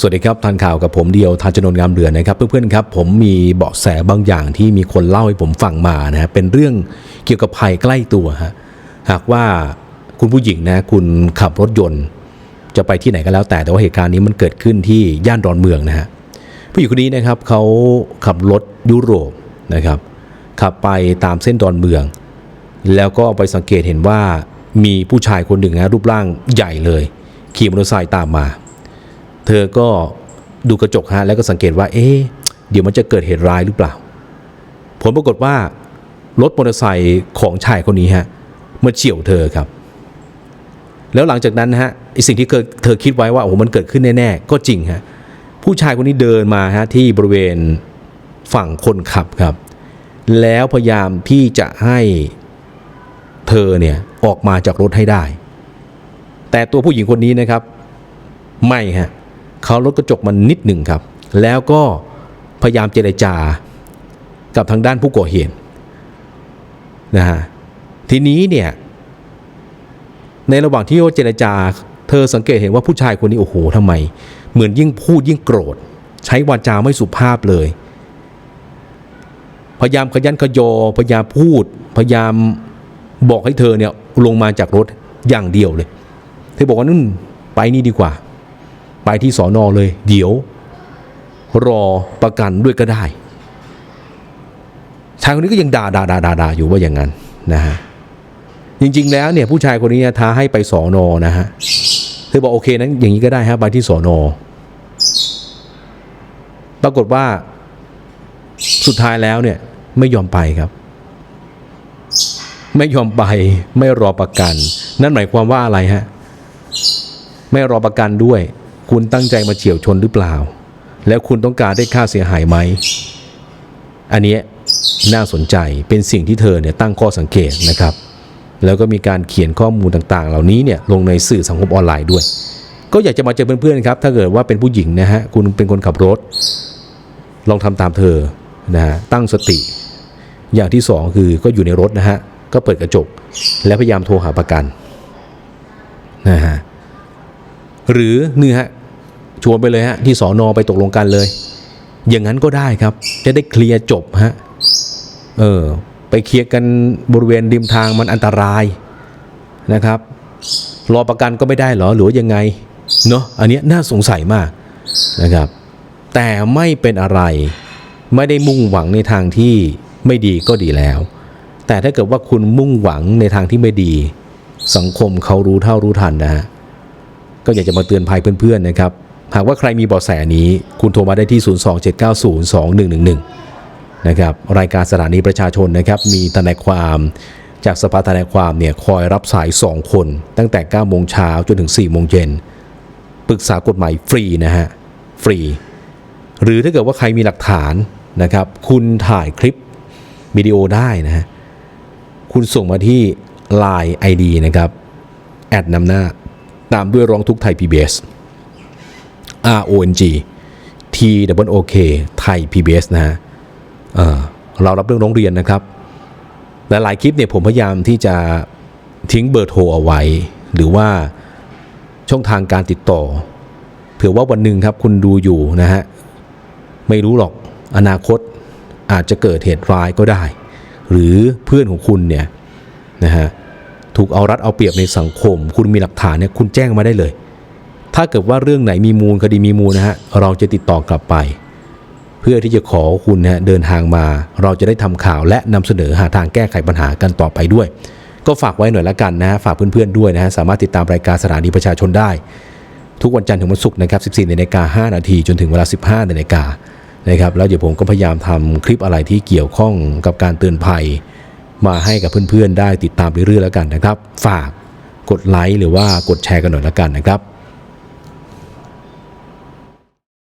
สวัสดีครับทันข่าวกับผมเดียวทานจนนงามเหลือนะครับ เพื่อนๆครับผมมีเบาะแสบางอย่างที่มีคนเล่าให้ผมฟังมานะฮะเป็นเรื่องเกี่ยวกับภัยใกล้ตัวฮะหากว่าคุณผู้หญิงนะคุณขับรถยนต์ จะไปที่ไหนก็แล้วแต่แต่ว่าเหตุการณ์นี้มันเกิดขึ้นที่ย่านดอนเมืองนะฮะผู้หญิงคนนี้นะครับเขาขับรถยุโรปนะครับขับไปตามเส้นดอนเมือง แล้วก็ไปสังเกตเห็นว่ามีผู้ชายคนหนึ่งนะรูปร่างใหญ่เลย ขี่มอเตอร์ไซค์ตามมา เธอก็ดูกระจกฮะแล้วก็สังเกตว่า เอ๊ะเดี๋ยวมันจะเกิดเหตุร้ายหรือเปล่า ผลปรากฏว่ารถมอเตอร์ไซค์ของชายคนนี้ฮะมาเฉี่ยวเธอครับ แล้วหลังจากนั้นนะฮะไอสิ่งที่เธอเธอคิดไว้ว่าโอ้โหมันเกิดขึ้นแน่ๆก็จริงฮะผู้ชายคนนี้เดินมาฮะที่บริเวณฝั่งคนขับครับ แล้วพยายามที่จะให้เธอเนี่ยออกมาจากรถให้ได้ แต่ตัวผู้หญิงคนนี้นะครับ ไม่ฮะ เขาลดกระจกมันนิดหนึ่งครับ แล้วก็พยายามเจรจากับทางด้านผู้ก่อเหตุนะฮะทีนี้เนี่ยในระหว่างที่เขาเจรจา เธอสังเกตเห็นว่าผู้ชายคนนี้โอ้โหทำไม เหมือนยิ่งพูดยิ่งโกรธ ใช้วาจาไม่สุภาพเลย พยายามขยันขยอ พยายามพูด พยายามบอกให้เธอเนี่ยลงมาจากรถอย่างเดียวเลย เธอบอกว่านู่นไปนี่ดีกว่า ไปที่สอนอเลย เดี๋ยวรอประกันด้วยก็ได้ชายคนนี้ก็ยังด่าด่าด่าด่าดาอยู่ว่าอย่างนั้นนะฮะจริง ๆ แล้วเนี่ยผู้ชายคนนี้ท้าให้ไปสอนอนะฮะเธอบอกโอเคนั้นอย่างนี้ก็ได้ฮะไปที่สอนอปรากฏว่าสุดท้ายแล้วเนี่ยไม่ยอมไปครับ ไม่ยอมไปไม่รอประกัน นั่นหมายความว่าอะไรฮะ ไม่รอประกันด้วย คุณตั้งใจมาเฉียวชนหรือเปล่า แล้วคุณต้องการได้ค่าเสียหายไหม อันนี้น่าสนใจเป็นสิ่งที่เธอเนี่ยตั้งข้อสังเกตนะครับ แล้วก็มีการเขียนข้อมูลต่างๆ เหล่านี้เนี่ยลงในสื่อสังคมออนไลน์ด้วย ก็อยากจะมาเจอเพื่อนๆครับ ถ้าเกิดว่าเป็นผู้หญิงนะฮะคุณเป็นคนขับรถ ลองทำตามเธอนะฮะตั้งสติ อย่างที่สองคือก็อยู่ในรถนะฮะก็เปิดกระจก แล้วพยายามโทรหาประกันนะฮะ หรือนี่ฮะชวนไปเลยฮะที่สอนอไปตกลงกันเลย อย่างนั้นก็ได้ครับ จะได้เคลียร์จบฮะเออไปเคลียร์กันบริเวณริมทางมันอันตรายนะครับ รอประกันก็ไม่ได้หรอหรือยังไงเนาะอันนี้น่าสงสัยมากนะครับ แต่ไม่เป็นอะไรไม่ได้มุ่งหวังในทางที่ไม่ดีก็ดีแล้ว แต่ถ้าเกิดว่าคุณมุ่งหวังในทางที่ไม่ดี สังคมเขารู้เท่ารู้ทันนะฮะ ก็อยากจะมาเตือนภัยเพื่อนๆนะครับ หากว่าใครมีเบาะแสนี้ คุณโทรมาได้ที่ 027902111 นะครับ รายการสถานีประชาชนนะครับ มีทนายความจากสภาทนายความเนี่ยคอยรับสาย 2 คน ตั้งแต่ 9 โมงเช้าจนถึง 4 โมงเย็นปรึกษากฎหมายฟรีนะฮะ ฟรี หรือถ้าเกิดว่าใครมีหลักฐานนะครับ คุณถ่ายคลิปวิดีโอได้นะฮะ คุณส่งมาที่ Line ID นะครับ แอดนำหน้า ตามด้วยร้องทุกไทย PBS R O N G T W O K ไทย PBS นะฮะเอ่อเรารับเรื่องร้องเรียนนะครับหลายคลิปเนี่ยผมพยายามที่จะทิ้งเบอร์โทรเอาไว้ หรือว่าช่องทางการติดต่อ เผื่อว่าวันหนึ่งครับคุณดูอยู่นะฮะ ไม่รู้หรอกอนาคตอาจจะเกิดเหตุร้ายก็ได้ หรือเพื่อนของคุณเนี่ยนะฮะ ถูกเอารัดเอาเปรียบในสังคม คุณมีหลักฐานเนี่ยคุณแจ้งมาได้เลย ถ้าเกิดว่าเรื่องไหนมีมูลคดีมีมูลนะฮะเราจะติดต่อกลับไป เพื่อที่จะขอคุณนะเดินทางมา เราจะได้ทำข่าวและนำเสนอหาทางแก้ไขปัญหากันต่อไปด้วย ก็ฝากไว้หน่อยละกันนะฮะฝากเพื่อนๆด้วยนะฮะสามารถติดตามรายการสถานีประชาชนได้ ทุกวันจันทร์ถึงวันศุกร์นะครับ 14นาฬิกา5นาทีจนถึงเวลา 15นาฬิกานะครับแล้วเดี๋ยวผมก็พยายามทำคลิปอะไรที่เกี่ยวข้องกับการเตือนภัย มาให้กับเพื่อนๆได้ติดตามเรื่อยๆแล้วกันนะครับ ฝากกดไลค์หรือว่ากดแชร์กันหน่อยละกันนะครับ